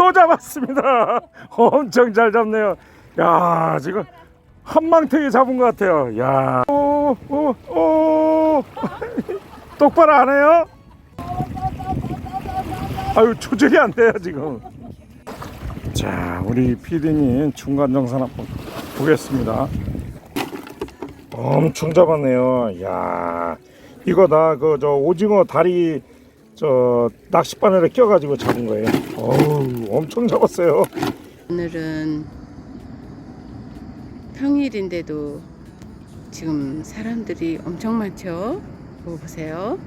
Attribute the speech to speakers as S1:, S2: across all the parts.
S1: 또 잡았습니다. 엄청 잘 잡네요. 야, 지금 한망태기 잡은 것 같아요. 야, 오, 오, 오. 똑바로 안 해요? 아유, 조절이 안 돼요, 지금. 자, 우리 피디님 중간 정산 한번 보겠습니다. 엄청 잡았네요. 야, 이거 다 그 저 오징어 다리 저 낚싯바늘에 껴가지고 잡은 거예요. 어우, 엄청 잡았어요.
S2: 오늘은 평일인데도 지금 사람들이 엄청 많죠? 보고 보세요.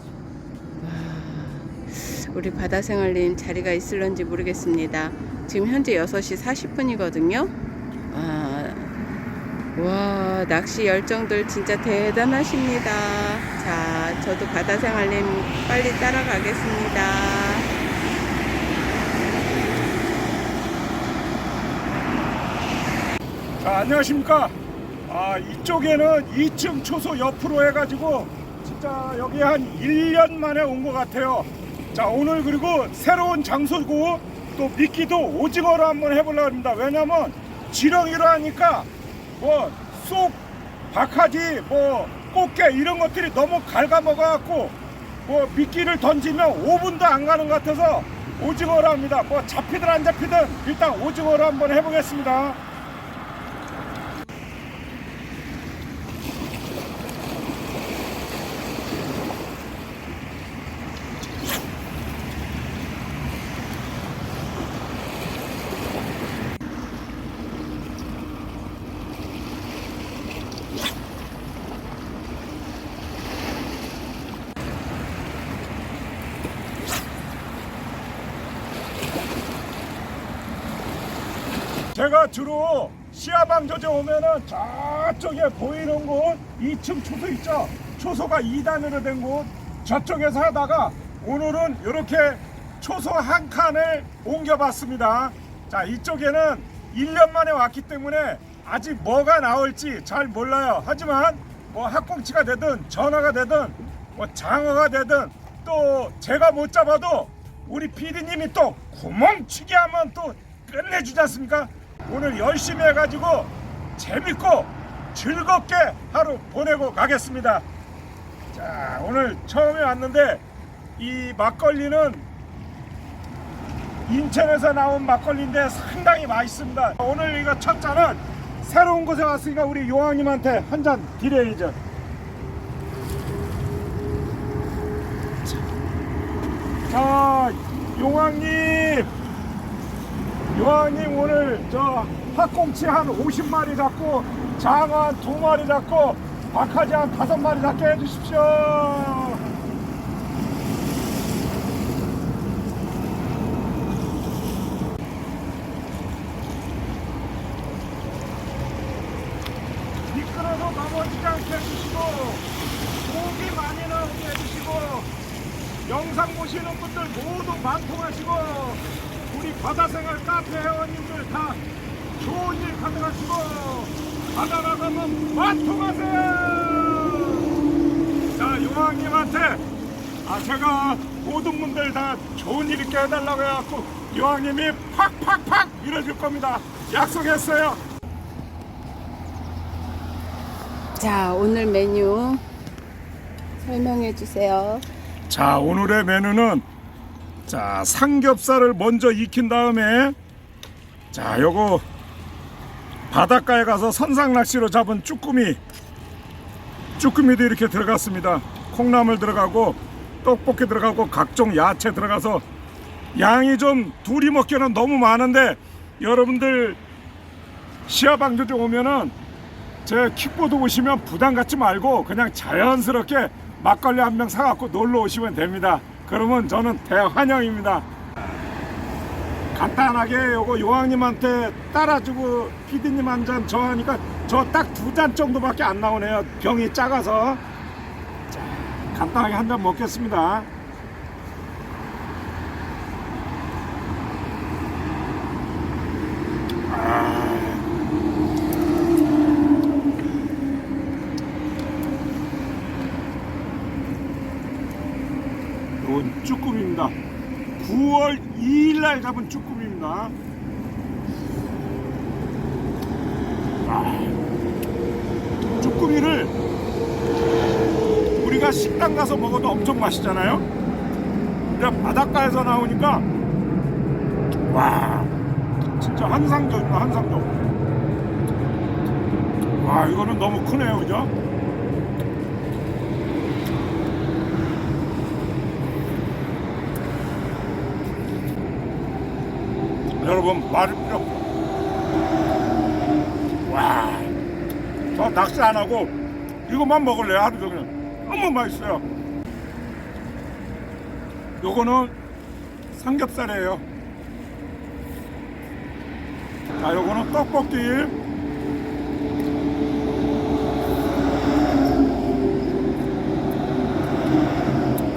S2: 와, 우리 바다생활님 자리가 있을런지 모르겠습니다. 지금 현재 6시 40분이거든요. 와, 와, 낚시 열정들 진짜 대단하십니다. 자, 저도 바다생활님 빨리 따라가겠습니다.
S1: 자, 안녕하십니까. 아, 이쪽에는 2층 초소 옆으로 해가지고 진짜 여기 한 1년 만에 온 것 같아요. 자, 오늘 그리고 새로운 장소고 또 미끼도 오징어로 한번 해보려고 합니다. 왜냐면 지렁이로 하니까 뭐 쏙, 박하지, 뭐 꽃게 이런 것들이 너무 갉아먹어갖고 뭐 미끼를 던지면 5분도 안 가는 것 같아서 오징어로 합니다. 뭐 잡히든 안 잡히든 일단 오징어로 한번 해보겠습니다. 제가 주로 시야방 저제 오면은 저쪽에 보이는 곳 2층 초소 있죠? 초소가 2단으로 된 곳. 저쪽에서 하다가 오늘은 이렇게 초소 한 칸을 옮겨봤습니다. 자 이쪽에는 1년 만에 왔기 때문에 아직 뭐가 나올지 잘 몰라요. 하지만 뭐 학꽁치가 되든 전어가 되든 뭐 장어가 되든 또 제가 못 잡아도 우리 PD님이 또 구멍치기 하면 또 끝내주지 않습니까? 오늘 열심히 해가지고 재밌고 즐겁게 하루 보내고 가겠습니다. 자, 오늘 처음에 왔는데 이 막걸리는 인천에서 나온 막걸리인데 상당히 맛있습니다. 오늘 이거 첫 잔은 새로운 곳에 왔으니까 우리 요왕님한테 한 잔 드려야죠. 자, 용왕님, 용왕님 오늘 저 학꽁치 한 50마리 잡고 장어 한 2마리 잡고 박하지 한 5마리 잡게 해주십시오. 미끄러서 넘어지지 않게 해주시고 고기 많이 나오게 해주시고 영상 보시는 분들 모두 만통하시고 우리 바다생활 카페 회원님들 다 좋은 일 가져가시고 바다 나가면 만통하세요! 자 요왕님한테 아 제가 모든 분들 다 좋은 일 있게 해달라고 해갖고 요왕님이 팍팍팍 밀어줄 겁니다. 약속했어요.
S2: 자, 오늘 메뉴 설명해 주세요.
S1: 자 오늘의 메뉴는 자 삼겹살을 먼저 익힌 다음에 자 요거 바닷가에 가서 선상 낚시로 잡은 쭈꾸미 쭈꾸미도 이렇게 들어갔습니다 콩나물 들어가고 떡볶이 들어가고 각종 야채 들어가서 양이 좀 둘이 먹기에는 너무 많은데 여러분들 시야방조제 오면은 제 킥보드 오시면 부담 갖지 말고 그냥 자연스럽게 막걸리 한 병 사갖고 놀러 오시면 됩니다. 그러면 저는 대환영입니다. 간단하게 요거 요왕님한테 따라주고 피디님 한 잔 저 하니까 저 딱 두 잔 정도밖에 안 나오네요. 병이 작아서 자, 간단하게 한 잔 먹겠습니다. 이건 쭈꾸미 입니다. 9월 2일 날 잡은 쭈꾸미입니다. 아, 쭈꾸미를 우리가 식당 가서 먹어도 엄청 맛있잖아요. 근데 바닷가에서 나오니까 와 진짜 한상적이다 한상적. 와 이거는 너무 크네요, 그죠? 여러분 말이 필요 없어. 와, 저 낚시 안 하고 이것만 먹을래요 하루 종일. 너무 맛있어요. 요거는 삼겹살이에요. 자, 요거는 떡볶이.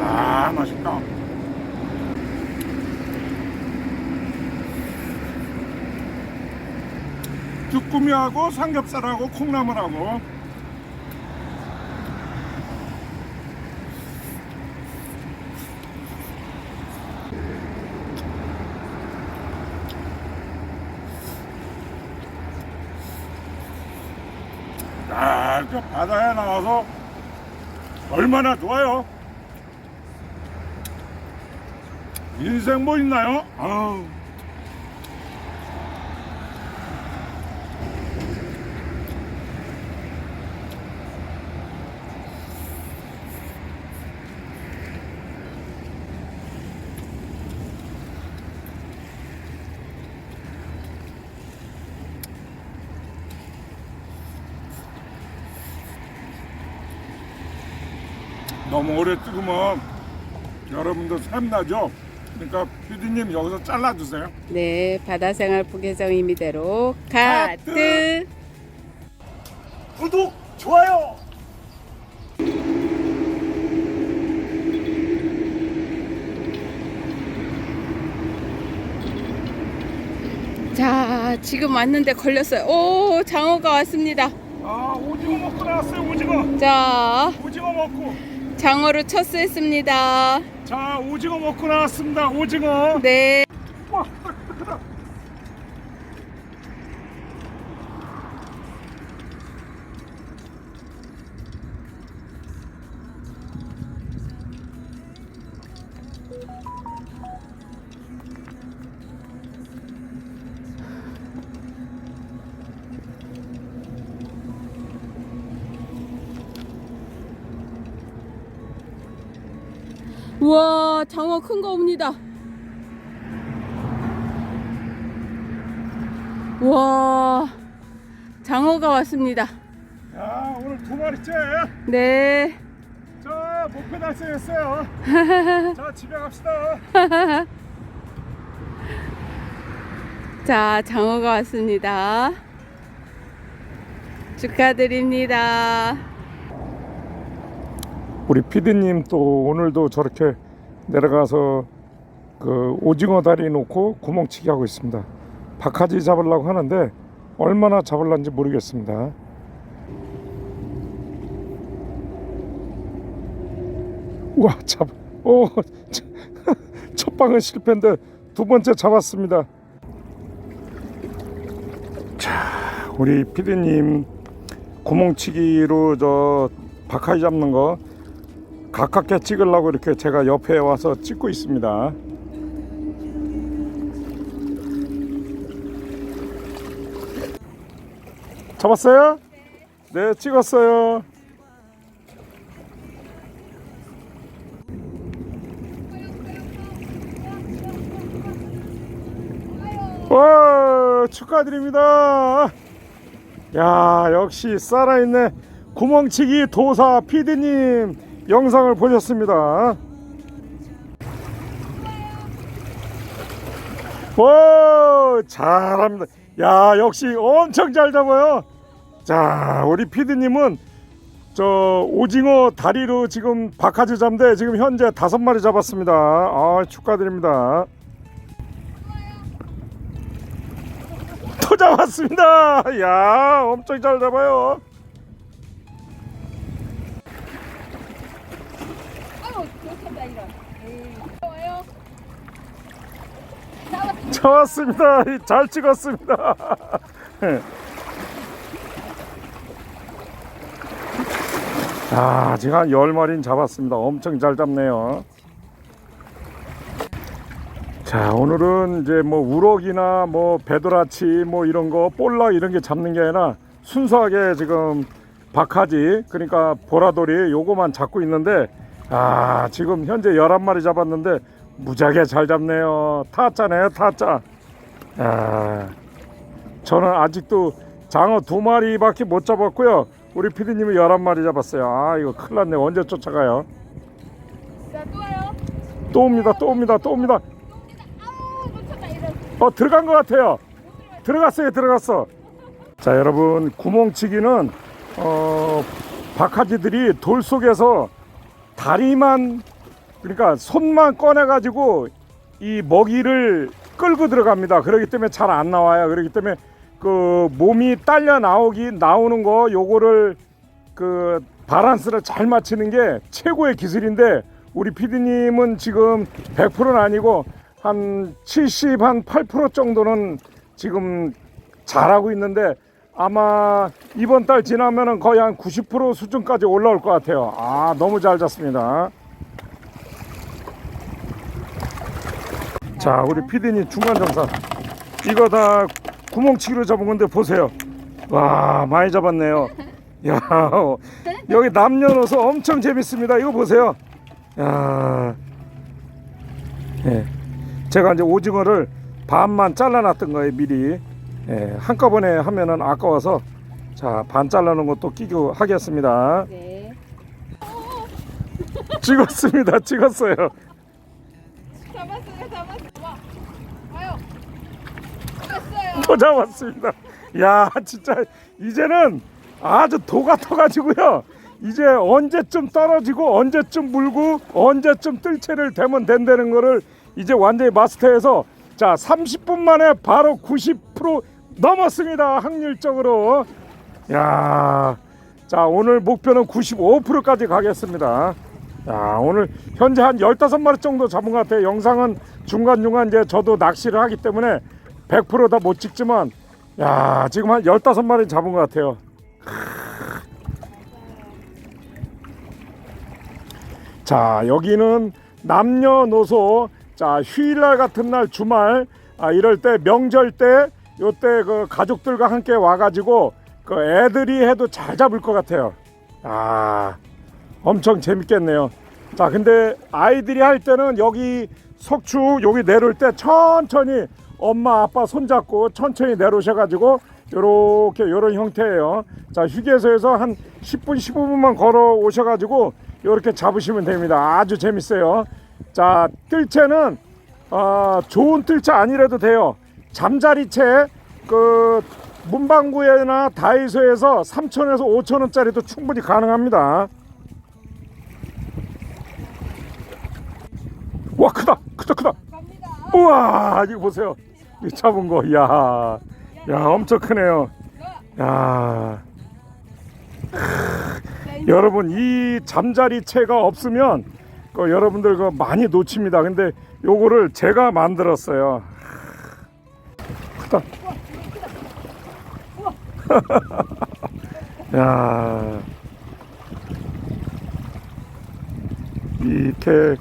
S1: 아, 맛있다. 쭈꾸미하고 삼겹살하고 콩나물하고 아, 그 바다에 나와서 얼마나 좋아요. 인생 뭐 있나요? 아우. 너무 오래 찍으면 여러분들 샘나죠? 그러니까 피디님 여기서 잘라주세요.
S2: 네, 바다생활 부계정 임의대로 가트.
S1: 가트. 구독, 좋아요.
S2: 자, 지금 왔는데 걸렸어요. 오, 장어가 왔습니다.
S1: 아 오징어 먹고 나왔어요 오징어.
S2: 자,
S1: 오징어 먹고.
S2: 장어로 첫수했습니다.
S1: 자 오징어 먹고 나왔습니다 오징어.
S2: 네. 큰 거 옵니다. 우와, 장어가 왔습니다.
S1: 야 오늘 두 마리째.
S2: 네.
S1: 자 목표 달성했어요. 자 집에 갑시다.
S2: 자, 장어가 왔습니다. 축하드립니다.
S1: 우리 피디님 또 오늘도 저렇게 내려가서 그 오징어 다리 놓고 구멍치기 하고 있습니다. 박하지 잡으려고 하는데 얼마나 잡을란지 모르겠습니다. 우와 잡, 오, 첫 방은 실패인데 두 번째 잡았습니다. 자, 우리 피디님 구멍치기로 저 박하지 잡는 거 가깝게 찍으려고 이렇게 제가 옆에 와서 찍고 있습니다. 잡았어요? 네, 찍었어요. 와, 축하드립니다. 야, 역시 살아있네. 구멍치기 도사 피디님 영상을 보셨습니다. 오, 잘합니다. 야, 역시 엄청 잘 잡아요. 자, 우리 피디님은 저 오징어 다리로 지금 박하지 잡는데 지금 현재 다섯 마리 잡았습니다. 아, 축하드립니다. 또 잡았습니다. 야, 엄청 잘 잡아요. 잡았습니다. 잘 찍었습니다. 아, 한 10마리는 잡았습니다. 엄청 잘 잡네요. 자, 오늘은 이제 뭐 우럭이나 뭐 배도라치 뭐 이런 거 볼락 이런 게 잡는 게 아니라 순수하게 지금 박하지 그러니까 보라돌이 요거만 잡고 있는데 아, 지금 현재 11마리 잡았는데 무지하게 잘 잡네요. 타짜네요, 타짜. 아, 저는 아직도 장어 두 마리밖에 못 잡았고요. 우리 피디님이 11마리 잡았어요. 아, 이거 큰일 났네. 언제 쫓아가요?
S2: 자, 또 와요.
S1: 또 옵니다, 또 옵니다, 또 옵니다.
S2: 아우, 놓쳤다, 이런.
S1: 어 들어간 것 같아요. 들어갔어요, 들어갔어. 자 여러분 구멍치기는 어 박하지들이 돌 속에서 다리만 그러니까 손만 꺼내 가지고 이 먹이를 끌고 들어갑니다. 그렇기 때문에 잘 안 나와요. 그렇기 때문에 그 몸이 딸려 나오기 나오는 거 요거를 그 바란스를 잘 맞추는 게 최고의 기술인데 우리 PD님은 지금 100%는 아니고 한 70, 한 8% 정도는 지금 잘하고 있는데 아마 이번 달 지나면은 거의 한 90% 수준까지 올라올 것 같아요. 아, 너무 잘 잡습니다. 자, 우리 PD님 중간 정산. 이거 다 구멍치기로 잡은 건데 보세요. 와, 많이 잡았네요. 야, 여기 남녀노소 엄청 재밌습니다. 이거 보세요. 야, 예. 제가 이제 오징어를 반만 잘라놨던 거예요 미리 예, 한꺼번에 하면은 아까워서 자 반 잘라놓은 것도 끼고 하겠습니다
S2: 네.
S1: 찍었습니다 찍었어요
S2: 잡았어요, 잡았어요. 와, 와요. 잡았어요.
S1: 또 잡았습니다 야 진짜 이제는 아주 도 같아가지고요 이제 언제쯤 떨어지고 언제쯤 물고 언제쯤 뜰채를 대면 된다는 거를 이제 완전히 마스터해서 자 30분 만에 바로 90% 넘었습니다 확률적으로 야, 자 오늘 목표는 95%까지 가겠습니다. 야, 오늘 현재 한 15마리 정도 잡은 것 같아요. 영상은 중간중간 이제 저도 낚시를 하기 때문에 100%다 못 찍지만 야, 지금 한 15마리 잡은 것 같아요. 자, 여기는 남녀노소 자, 휴일날 같은 날 주말 아, 이럴 때 명절 때 요때 그 가족들과 함께 와가지고 그 애들이 해도 잘 잡을 것 같아요. 아, 엄청 재밌겠네요. 자, 근데 아이들이 할 때는 여기 석축 여기 내려올 때 천천히 엄마 아빠 손잡고 천천히 내려오셔가지고 요렇게 요런 형태예요. 자, 휴게소에서 한 10분 15분만 걸어 오셔가지고 요렇게 잡으시면 됩니다. 아주 재밌어요. 자, 뜰채는 어, 좋은 뜰채 아니라도 돼요. 잠자리채 그 문방구에나 다이소에서 3천에서 5천 원짜리도 충분히 가능합니다. 와 크다 크다 크다.
S2: 갑니다.
S1: 우와 이거 보세요. 이 잡은 거 야. 야 엄청 크네요. 야. 여러분 이 잠자리 채가 없으면 그 여러분들 그 많이 놓칩니다. 근데 요거를 제가 만들었어요 크다 야 이렇게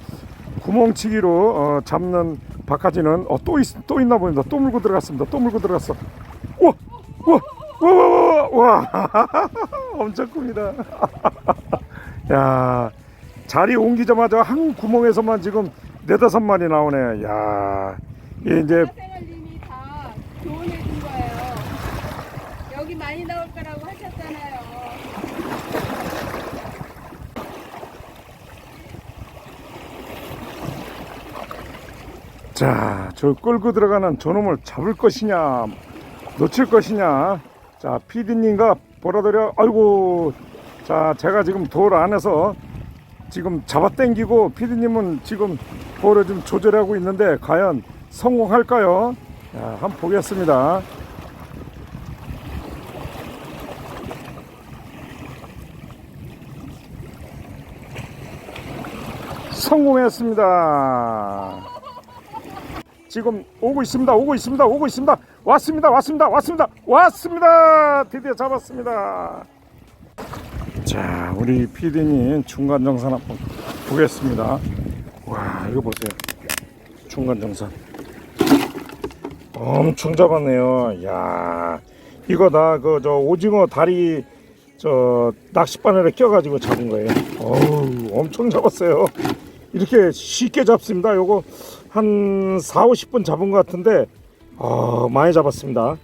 S1: 구멍치기로 어, 잡는 바가지는 어, 또, 있, 또 있나 보입니다. 또 물고 들어갔습니다. 또 물고 들어갔어. 우와, 우와, 우와, 우와, 우와, 우와. 엄청 큽니다. 야, 자리 옮기자마자 한 구멍에서만 지금 네다섯 마리 나오네. 야, 이제
S2: 생활님이 다 조언해 준 거예요. 여기 많이 나올 거라고 하셨잖아요.
S1: 자, 저 끌고 들어가는 저놈을 잡을 것이냐, 놓칠 것이냐. 자, 피디님과 보라더려, 아이고, 자, 제가 지금 돌 안에서 지금 잡아 당기고 피디님은 지금 볼을 좀 조절하고 있는데 과연 성공할까요? 자, 한번 보겠습니다. 성공했습니다. 지금 오고 있습니다. 오고 있습니다. 오고 있습니다. 왔습니다. 왔습니다. 왔습니다. 왔습니다. 드디어 잡았습니다. 자, 우리 PD님 중간 정산 한번 보겠습니다. 와, 이거 보세요. 중간 정산. 엄청 잡았네요. 야, 이거 다 그 저 오징어 다리 저 낚싯바늘에 껴가지고 잡은 거예요. 어우, 엄청 잡았어요. 이렇게 쉽게 잡습니다. 요거 한 4, 50분 잡은 것 같은데 아, 많이 잡았습니다.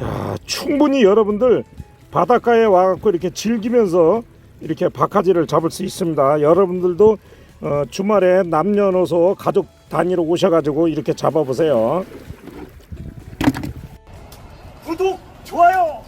S1: 야, 충분히 여러분들 바닷가에 와갖고 이렇게 즐기면서 이렇게 바카지를 잡을 수 있습니다. 여러분들도 어, 주말에 남녀노소 가족 단위로 오셔가지고 이렇게 잡아보세요. 구독, 좋아요.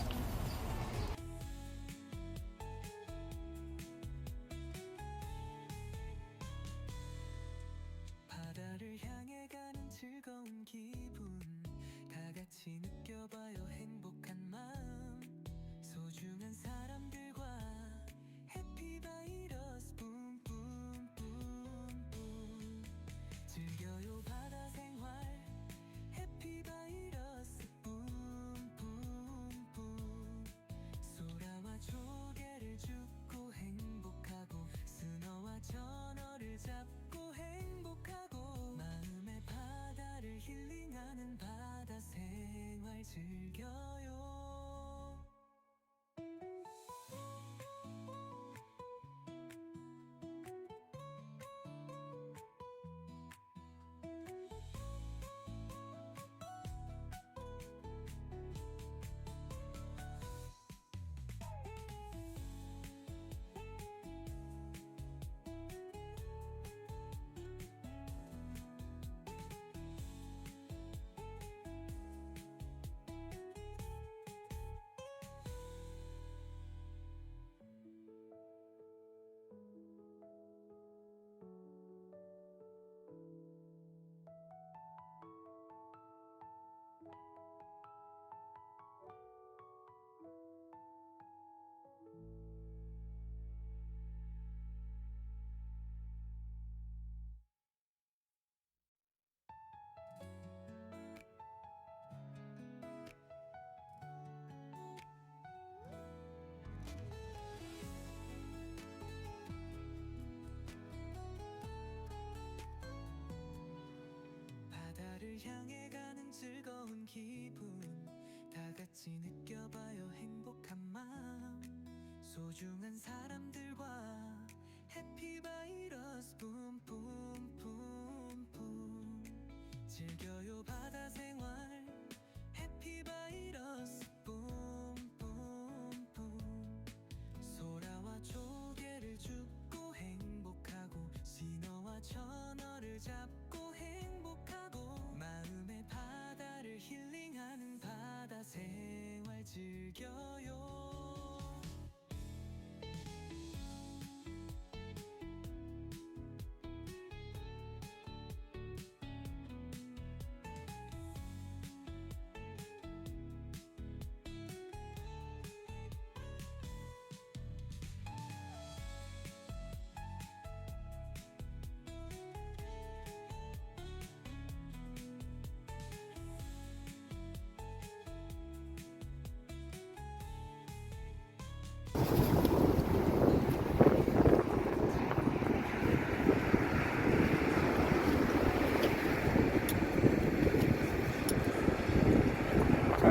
S3: 향해 가는 즐거운 기분. 다 같이 느껴봐요 행복한 마음. 소중한 사람들과 해피바이러스 뿜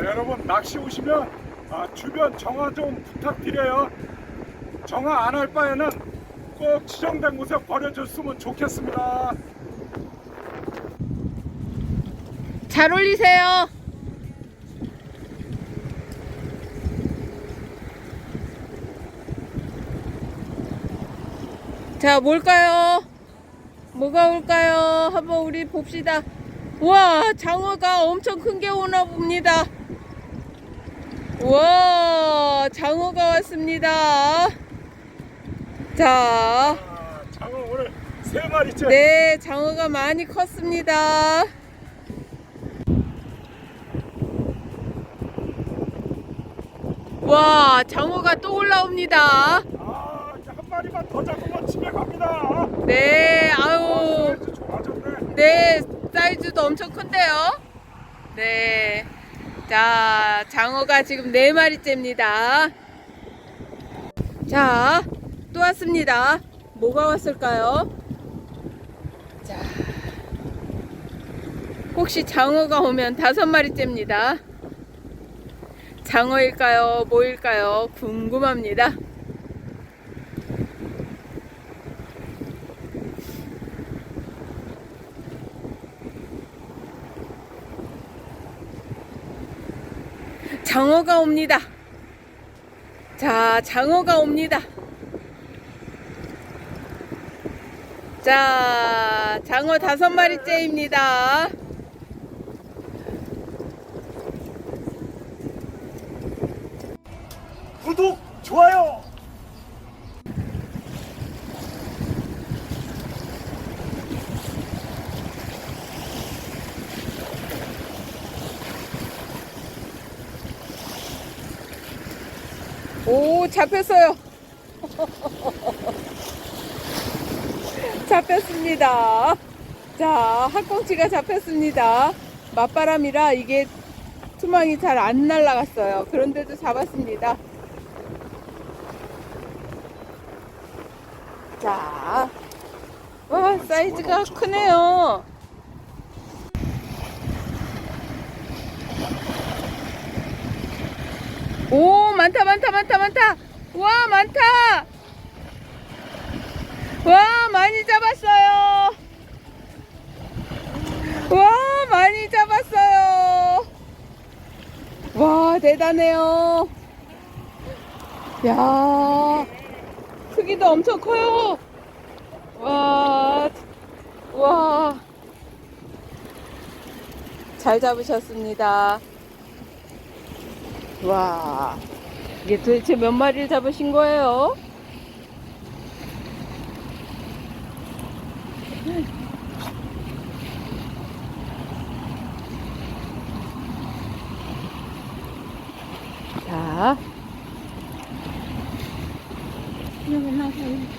S1: 여러분 낚시 오시면 아, 주변 정화 좀 부탁드려요. 정화 안 할 바에는 꼭 지정된 곳에 버려줬으면 좋겠습니다.
S2: 잘 올리세요. 자, 뭘까요? 뭐가 올까요? 한번 우리 봅시다. 와, 장어가 엄청 큰 게 오나 봅니다. 와, 장어가 왔습니다. 자,
S1: 아, 장어 오늘 세 마리째.
S2: 네, 장어가 많이 컸습니다. 와, 장어가 또 올라옵니다.
S1: 아, 이제 한 마리만 더 잡으면 집에 갑니다.
S2: 네, 아유,
S1: 사이즈 좋아졌네.
S2: 네, 사이즈도 엄청 큰데요. 네. 자, 장어가 지금 네 마리째입니다. 자, 또 왔습니다. 뭐가 왔을까요? 자, 혹시 장어가 오면 다섯 마리째입니다. 장어일까요? 뭐일까요? 궁금합니다. 장어가 옵니다. 자, 장어가 옵니다. 자, 장어 다섯 마리째입니다.
S1: 구독, 좋아요.
S2: 오, 잡혔어요. 잡혔습니다. 자, 학꽁치가 잡혔습니다. 맞바람이라 이게 투망이 잘 안 날아갔어요. 그런데도 잡았습니다. 자, 와, 사이즈가 크네요. 오, 많다, 많다, 많다, 많다. 와, 많다. 와, 많이 잡았어요. 와, 많이 잡았어요. 와, 대단해요. 야, 크기도 엄청 커요. 와, 와. 잘 잡으셨습니다. 와, 이게 도대체 몇 마리를 잡으신 거예요? 자, 어우,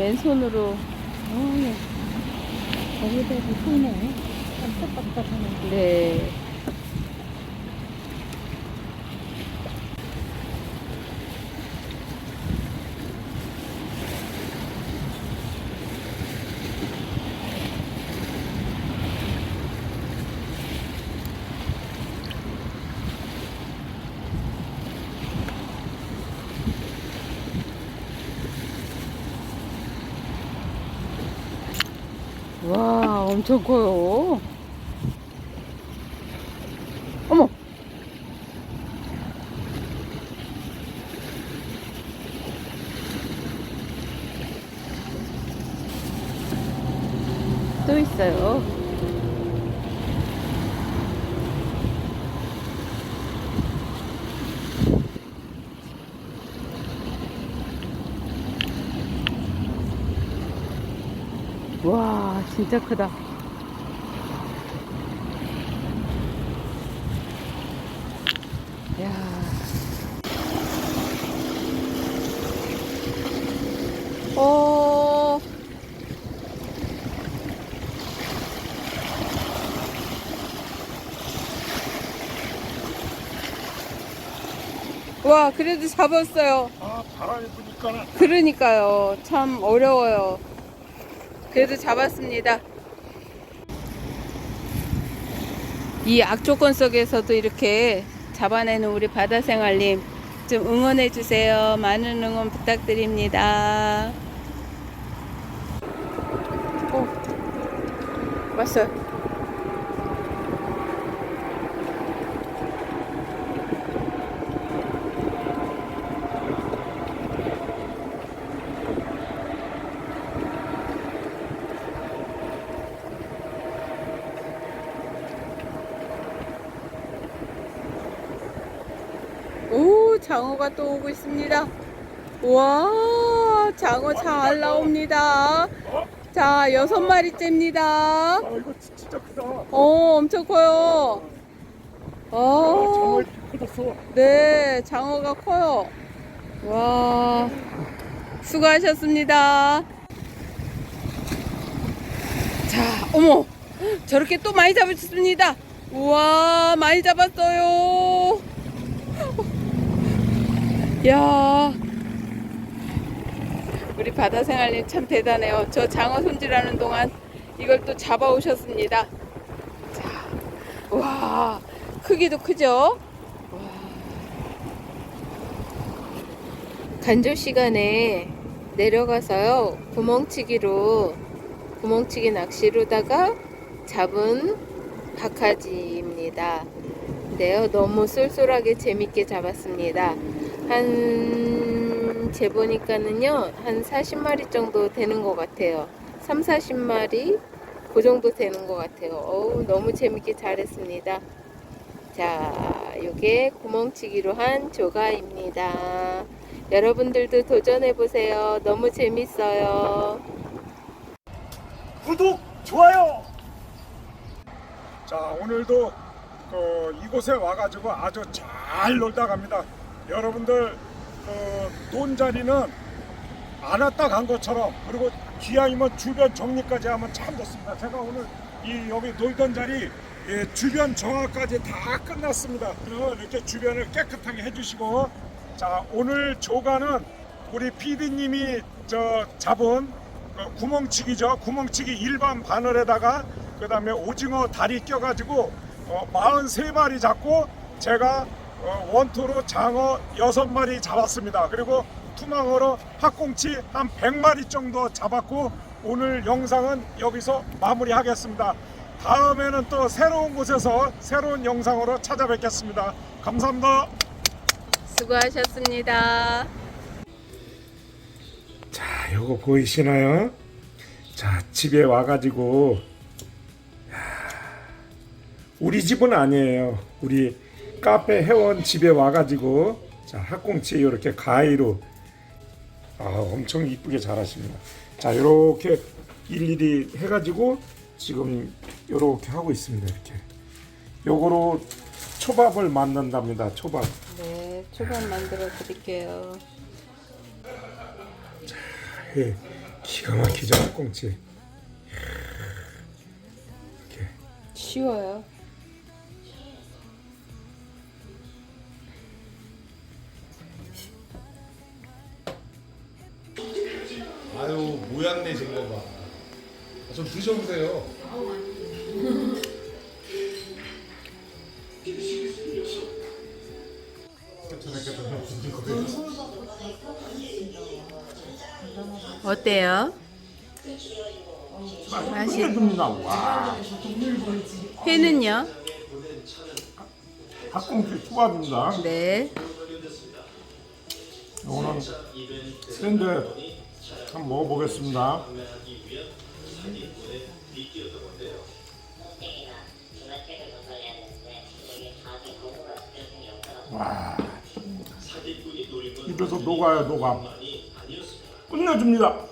S2: 맨손으로.
S4: 거기다가 손에 깜짝깜짝하는
S2: 네. 와, 엄청 커요. 어머! 또 있어요. 와, 진짜 크다. 야. 어. 와, 그래도 잡았어요.
S1: 아, 바람이 부니까는
S2: 그러니까요. 참 어려워요. 그래도 잡았습니다. 이 악조건 속에서도 이렇게 잡아내는 우리 바다생활님 좀 응원해 주세요. 많은 응원 부탁드립니다. 오, 왔어요. 오, 장어가 또 오고 있습니다. 와, 장어 잘 나옵니다.
S1: 어?
S2: 자, 여섯 마리째입니다.
S1: 아 이거 지- 진짜 크다.
S2: 어, 엄청 커요.
S1: 아,
S2: 어,
S1: 정말 커졌어.
S2: 네, 장어가 커요. 와, 수고하셨습니다. 자, 어머, 저렇게 또 많이 잡으셨습니다. 우와, 많이 잡았어요. 야, 우리 바다 생활님 참 대단해요. 저 장어 손질하는 동안 이걸 또 잡아오셨습니다. 자, 와, 크기도 크죠? 간조 시간에 내려가서요 구멍치기로 구멍치기 낚시로다가 잡은 박하지입니다. 네요 너무 쏠쏠하게 재밌게 잡았습니다. 한 재보니까는요 한 40마리 정도 되는 것 같아요. 3, 40마리 그 정도 되는 것 같아요. 어우 너무 재밌게 잘했습니다. 자, 요게 구멍치기로 한 조가입니다. 여러분들도 도전해 보세요. 너무 재밌어요.
S1: 구독, 좋아요. 자 오늘도 그 이곳에 와가지고 아주 잘 놀다 갑니다. 여러분들 그 돈자리는 안 왔다 간 것처럼 그리고 기왕이면 주변 정리까지 하면 참 좋습니다. 제가 오늘 이 여기 놀던 자리 예, 주변 정화까지 다 끝났습니다. 이렇게 주변을 깨끗하게 해주시고 자 오늘 조가는 우리 PD님이 저 잡은 그 구멍치기죠. 구멍치기 일반 바늘에다가 그 다음에 오징어 다리 껴가지고 어, 43마리 잡고 제가 어, 원투로 장어 6마리 잡았습니다. 그리고 투망어로 학꽁치 한 100마리 정도 잡았고 오늘 영상은 여기서 마무리하겠습니다. 다음에는 또 새로운 곳에서 새로운 영상으로 찾아뵙겠습니다. 감사합니다.
S2: 수고하셨습니다.
S1: 자, 요거 보이시나요? 자, 집에 와가지고 야, 우리 집은 아니에요. 우리 카페 회원 집에 와가지고 자 학꽁치 이렇게 가위로 아 엄청 이쁘게 잘하십니다. 자, 이렇게 일일이 해가지고 지금 이렇게 하고 있습니다. 이렇게 요거로 초밥을 만든답니다. 초밥.
S2: 네, 초밥 만들어 드릴게요.
S1: 예, 기가 막히죠. 이렇게.
S2: 쉬워요.
S5: 모양 내신 거 봐. 좀 드셔보세요.
S2: 어때요? 맛이
S1: 와,
S2: 회는요?
S1: 학꽁치 초밥입니다.
S2: 네.
S1: 이거는 샌드 한번 먹어보겠습니다. 와, 입에서 녹아요, 녹아. 끝내줍니다.